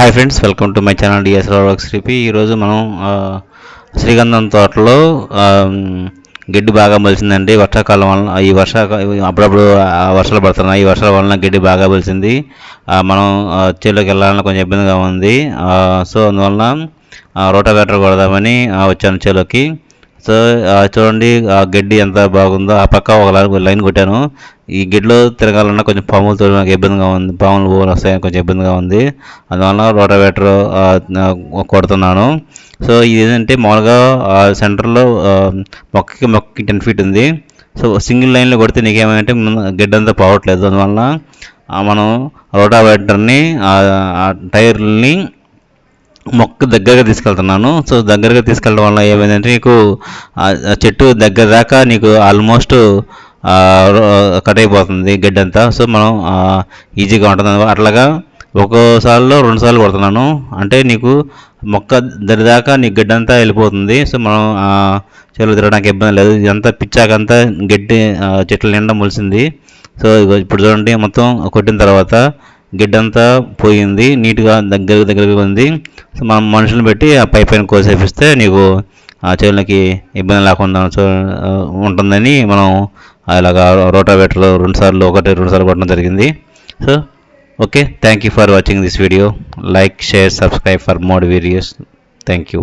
Hi friends welcome to my channel DSR works రిపి ఈరోజు మనం శ్రీగంధం తోటలో గడ్డి బాగా మొలిచిందండి వర్షాకాలం వలన ఈ వర్షాకాలం అప్పుడప్పుడు వర్షాలు పడుతున్నాయి. ఈ వర్షాల వలన గడ్డి బాగా మొలిచింది మనం చేలోకి వెళ్ళాలన్నా కొంచెం ఇబ్బందిగా ఉంది. సో అందువలన రోటావేటర్ కొడదామని వచ్చాను చేలోకి సో చూడండి ఆ గడ్డి ఎంత బాగుందో. ఆ పక్క ఒక లైన్- లైన్ కొట్టాను. ఈ గడ్డిలో తిరగాలన్నా కొంచెం పాములతో నాకు ఇబ్బందిగా ఉంది. పాములు పోలు వస్తాయని కొంచెం ఇబ్బందిగా ఉంది. అందువల్ల రోటావేటర్ కొడుతున్నాను. సో ఇది ఏంటంటే మామూలుగా ఆ సెంటర్లో మొక్కకి మొక్కకి టెన్ ఫీట్ ఉంది. సో సింగిల్ లైన్లో కొడితే నీకేమంటే గడ్డి అంతా పోవట్లేదు. అందువల్ల మనం రోటావేటర్ని ఆ ఆ టైర్ని మొక్క దగ్గరగా తీసుకెళ్తున్నాను. సో దగ్గరగా తీసుకెళ్ళడం వల్ల ఏమైందంటే నీకు ఆ చెట్టు దగ్గర దాకా నీకు ఆల్మోస్ట్ కట్ అయిపోతుంది గడ్డి అంతా సో మనం ఈజీగా ఉంటుంది. అట్లాగా ఒక్కోసారిలో రెండు సార్లు కొడుతున్నాను. అంటే నీకు మొక్క దరిదాకా దాకా నీ గడ్డి అంతా వెళ్ళిపోతుంది. సో మనం చెరువు తిరగడానికి ఇబ్బంది లేదు. ఇదంతా పిచ్చాకంతా గడ్డి చెట్ల నిండా మొలిసింది. సో ఇప్పుడు చూడండి మొత్తం కొట్టిన తర్వాత గిడ్డంతా పోయింది నీట్గా దగ్గర దగ్గరగా ఉంది సో మనం మనుషులను పెట్టి ఆ పై పైన కోసేపిస్తే నీకు ఆ చెవులకి ఇబ్బంది లేకుండా ఉంటుందని మనం అలాగా రోటావేటర్ రెండు సార్లు ఒకటి రెండు సార్లు కొట్టడం జరిగింది. So okay thank you for watching this video. Like share subscribe for more videos. Thank you.